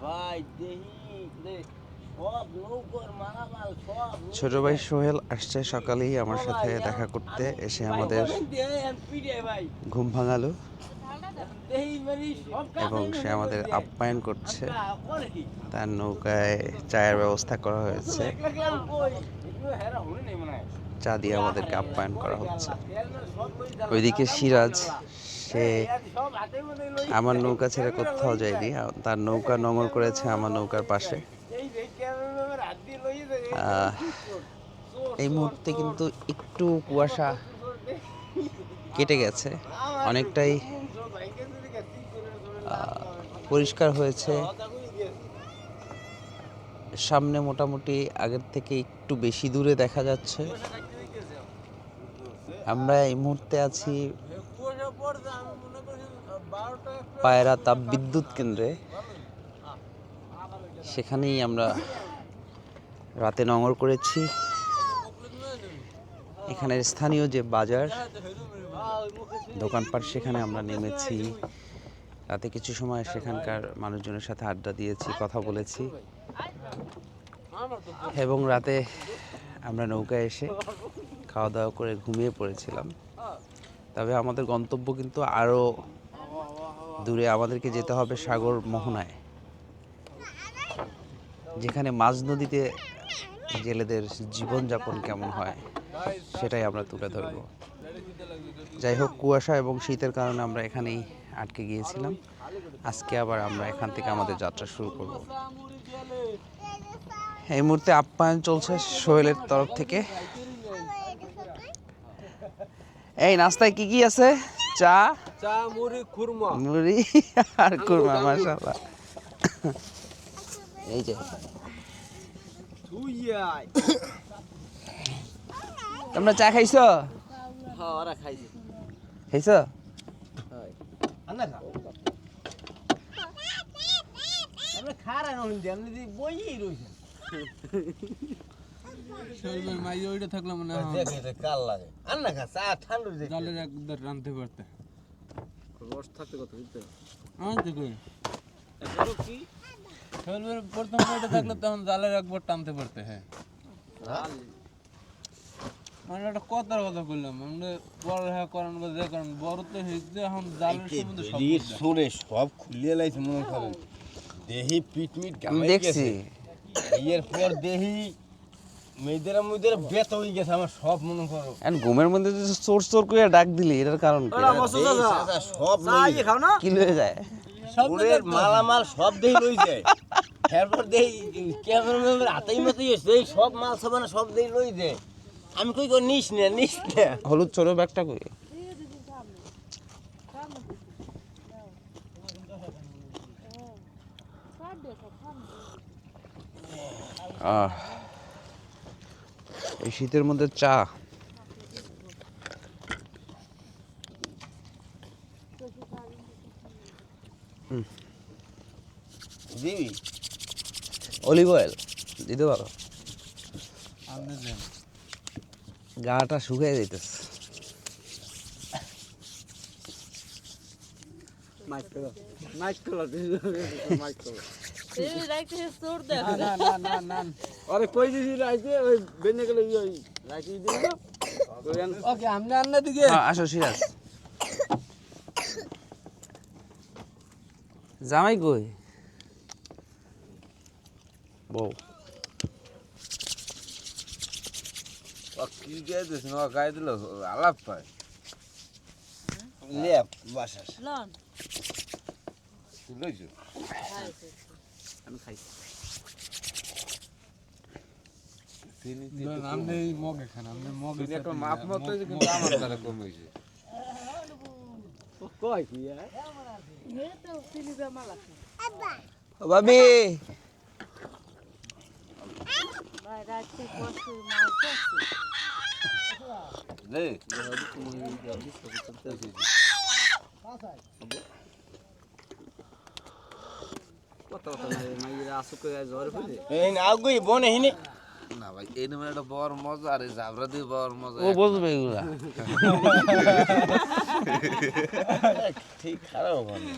ভাই ছোট ভাই সোহেল আসছে সকালেই আমার সাথে দেখা করতে এসে আমাদের ঘুম ভাঙালো। এবং সে আমাদের আপ্যায়ন করছে। তার নৌকায় চায়ের ব্যবস্থা করা হয়েছে। চা দিয়ে আমাদেরকে আপ্যায়ন করা হচ্ছে। ওইদিকে সিরাজ সে আমার নৌকা ছেড়ে কোথাও যায়নি। তার নৌকা নোঙর করেছে আমার নৌকার পাশে। এই মুহূর্তে কিন্তু একটু কুয়াশা কেটে গেছে। অনেকটাই পরিষ্কার হয়েছে। সামনে মোটামুটি আগের থেকে একটু বেশি দূরে দেখা যাচ্ছে। আমরা এই মুহূর্তে আছি পায়রা তাপ বিদ্যুৎ কেন্দ্রে। সেখানেই আমরা রাতে নঙর করেছি। এখানের স্থানীয় যে বাজার, দোকানপাট, সেখানে আমরা নেমেছি। রাতে কিছু সময় সেখানকার মানুষজনের সাথে আড্ডা দিয়েছি, কথা বলেছি। এবং রাতে আমরা নৌকায় এসে খাওয়া দাওয়া করে ঘুমিয়ে পড়েছিলাম। তবে আমাদের গন্তব্য কিন্তু আরও দূরে আমাদেরকে যেতে হবে সাগর মোহনায়, যেখানে মাঝ নদীতে জেলেদের জীবনযাপন কেমন হয় সেটাই আমরা তুলে ধরব। যাই হোক, কুয়াশা এবং শীতের কারণে আমরা এখানেই আটকে গিয়েছিলাম। আজকে আবার আমরা এখান থেকে আমাদের যাত্রা শুরু করব। এই মুহূর্তে আপ্যায়ন চলছে সোহেলের তরফ থেকে। এই, নাস্তায় কি কি আছে? চা? চা মুড়ি খুরমা। মুড়ি আর কুরমা মাশাআল্লাহ। এই যে। তুইয়াই তোমরা চা খাইছো? হ্যাঁ ওরা খাইছে। খাইছো? আমরা খারা নন জানলে দি বইই রইছে। শরীরের ওইটা থাকলে মনে হয় দেখ এটা কাল লাগে। আন্না খা চা ঠান্ডা যে জালের একবার রাঁধতে পারতে। রস থাকতে কত বুঝতে আমার তো কই? এগুলো কি? শরীরের প্রথম ওইটা থাকলে তখন জালের একবার টানতে পারতে হ্যাঁ। মানে একটা কথার কথা বললাম আমরা পড়ালেখা করেন বা যে করেন বড় তো হয়েছে এখন জালের সম্বন্ধে সব দেহি বুঝতে হয়। শুনে সব খুলিয়ে লাইছে মনে করেন। দেহি পিটমিট দেখছি। গেছে। এর পর দেহি মেয়েদের হয়ে গেছে আমার সব মনে করো। এখন ঘুমের মধ্যে চোর চোর করে ডাক দিলি এটার কারণ কি? সব লই যায়। কি লয়ে যায়? ওরের মালামাল সব লই যায়। হাতেই এই সব মাল সাবানা সব দেহি লই যায়। আমি কই কই নিস না নিস না। হলুদ ছোট ব্যাগটা কই? আহ। এই শীতের মধ্যে চা। দিবি? অলিভ অয়েল দিতে পারো। গাটা শুকিয়ে যাইতেছে। মাইক না মাইক না না আরে জামাই কই? বউ। কি না দিল আলাপ পায়। লে বাসাস। লন। তুই লইছো। আমি খাইছি ধরেন, আপনি এই মগে খান আপনি মগে একটা মাপ মতো কিন্তু আমার দ্বারা কমেছে কয় কি হে তো সিলিবে মালা ভাবি ভাই রাতে কষ্ট মাল করছে লে এই না আগুই বনে হিনি। না ভাই এই নামে একটা বড় মজা আর জাবরা দিয়ে বড় মজা ও বুঝবে এগুলা। ঠিক খারাপ বনে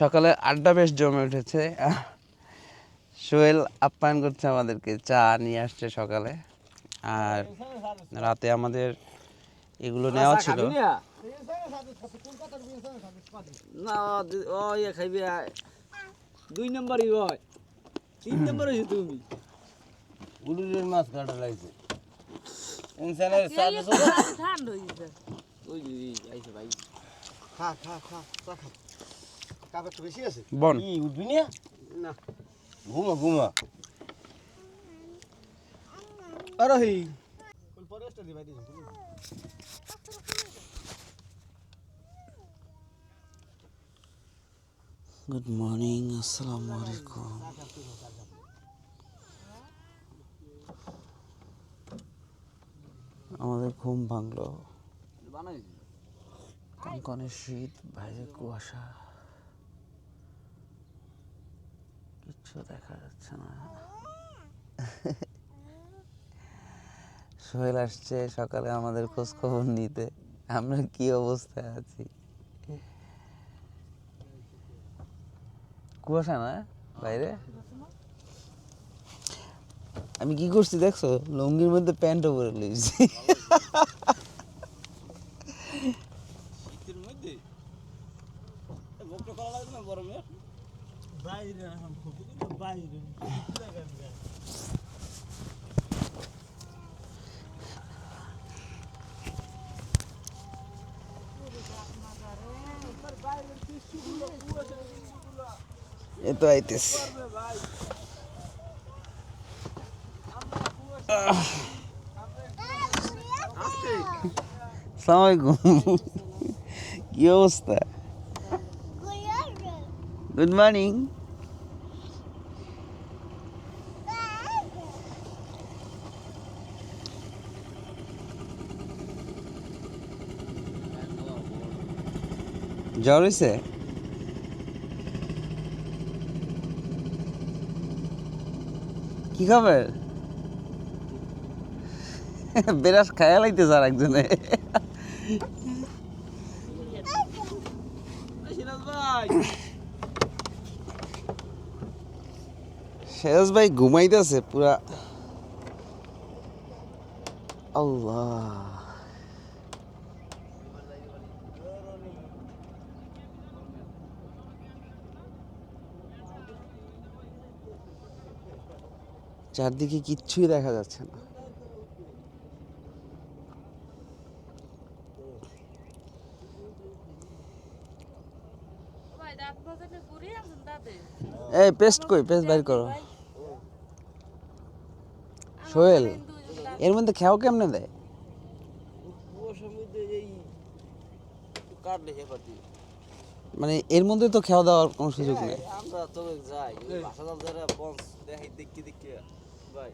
সকালে আড্ডা বেশ জমে উঠেছে। সোহেল আপ্যায়ন করছে আমাদেরকে চা নিয়ে আসছে সকালে। আর রাতে আমাদের এগুলো নেওয়া ছিল। না? ও ইয়ে খাইবে দুই নম্বরই হয় তিন নম্বর হয়েছে তুমি। মাছ কাটা লাগছে। ইনসানের সাথে ঠান্ডা ওই আইছে ভাই। খা খা খা খা। বেশি আছে? বন। উঠবি না? না। ঘুমা ঘুমা। দিবাই দিছো তুমি? গুড মর্নিং আসসালামু আলাইকুম আমাদের ঘুম ভাঙলো। কনকনে শীত, বাইরে কুয়াশা। কিচ্ছু দেখা যাচ্ছে না। সোহেল আসছে, সকালে আমাদের খোঁজ খবর নিতে। আমরা কি অবস্থায় আছি? কুয়াশা না বাইরে? আমি কি করছি দেখছ? লুঙ্গির মধ্যে প্যান্টও পরে লইছি শীতের মধ্যে ভোগটা করা লাগবে না গরমে বাইরে এখন খুব বাইরে এ আইতেছে। কি অবস্থা? গুড মর্নিং জ্বর হয়েছে কি খাবার? বেরাস খায়া লাইতেছে আর একজনে সেরাজ ভাই। ভাই ঘুমাইতেছে পুরা। আল্লাহ। চারদিকে কিচ্ছুই দেখা যাচ্ছে না। এই পেস্ট কই? পেস্ট বাইর করো। সোহেল এর মধ্যে খেয়াও কেমনে দেয়? মানে এর মধ্যে তো খেয়াও দেওয়ার কোনো সুযোগ নেই। আমরা তো যাই ভাষা দেখাই দেখি দেখি ভাই